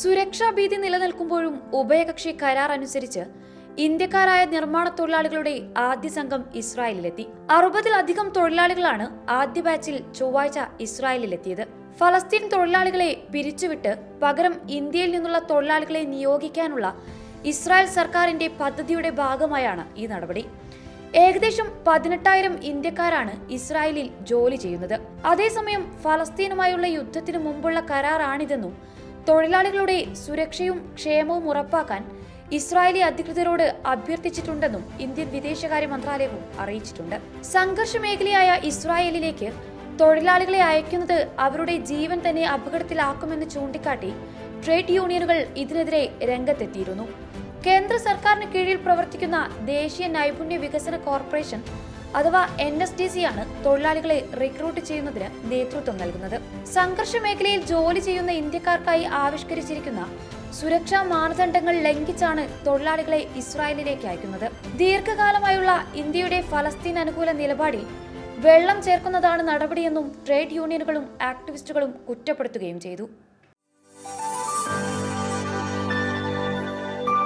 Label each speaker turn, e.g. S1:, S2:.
S1: സുരക്ഷാ ഭീതി നിലനിൽക്കുമ്പോഴും ഉഭയകക്ഷി കരാർ അനുസരിച്ച് ഇന്ത്യക്കാരായ നിർമ്മാണ തൊഴിലാളികളുടെ ആദ്യ സംഘം ഇസ്രായേലിലെത്തി. അറുപതിലധികം തൊഴിലാളികളാണ് ആദ്യ ബാച്ചിൽ ചൊവ്വാഴ്ച ഇസ്രായേലിലെത്തിയത്. ഫലസ്തീൻ തൊഴിലാളികളെ പിരിച്ചുവിട്ട് പകരം ഇന്ത്യയിൽ നിന്നുള്ള തൊഴിലാളികളെ നിയോഗിക്കാനുള്ള ഇസ്രായേൽ സർക്കാരിന്റെ പദ്ധതിയുടെ ഭാഗമായാണ് ഈ നടപടി. ഏകദേശം പതിനെട്ടായിരം ഇന്ത്യക്കാരാണ് ഇസ്രായേലിൽ ജോലി ചെയ്യുന്നത്. അതേസമയം ഫലസ്തീനുമായുള്ള യുദ്ധത്തിനു മുമ്പുള്ള കരാറാണിതെന്നും തൊഴിലാളികളുടെ സുരക്ഷയും ക്ഷേമവും ഉറപ്പാക്കാൻ ഇസ്രായേലി അധികൃതരോട് അഭ്യർത്ഥിച്ചിട്ടുണ്ടെന്നും ഇന്ത്യൻ വിദേശകാര്യ മന്ത്രാലയവും അറിയിച്ചിട്ടുണ്ട്. സംഘർഷ മേഖലയായ ഇസ്രായേലിലേക്ക് തൊഴിലാളികളെ അയക്കുന്നത് അവരുടെ ജീവൻ തന്നെ അപകടത്തിലാക്കുമെന്ന് ചൂണ്ടിക്കാട്ടി ട്രേഡ് യൂണിയനുകൾ ഇതിനെതിരെ രംഗത്തെത്തിയിരുന്നു. കേന്ദ്ര സർക്കാരിന് കീഴിൽ പ്രവർത്തിക്കുന്ന ദേശീയ നൈപുണ്യ വികസന കോർപ്പറേഷൻ അഥവാ എൻ എസ് ഡി സി ആണ് തൊഴിലാളികളെ റിക്രൂട്ട് ചെയ്യുന്നതിന് നേതൃത്വം നൽകുന്നത്. സംഘർഷ മേഖലയിൽ ജോലി ചെയ്യുന്ന ഇന്ത്യക്കാർക്കായി ആവിഷ്കരിച്ചിരിക്കുന്ന സുരക്ഷാ മാനദണ്ഡങ്ങൾ ലംഘിച്ചാണ് തൊഴിലാളികളെ ഇസ്രായേലിലേക്ക് അയക്കുന്നത്. ദീർഘകാലമായുള്ള ഇന്ത്യയുടെ ഫലസ്തീൻ അനുകൂല നിലപാടിൽ വെള്ളം ചേർക്കുന്നതാണ് നടപടിയെന്നും ട്രേഡ് യൂണിയനുകളും ആക്ടിവിസ്റ്റുകളും കുറ്റപ്പെടുത്തുകയും ചെയ്തു.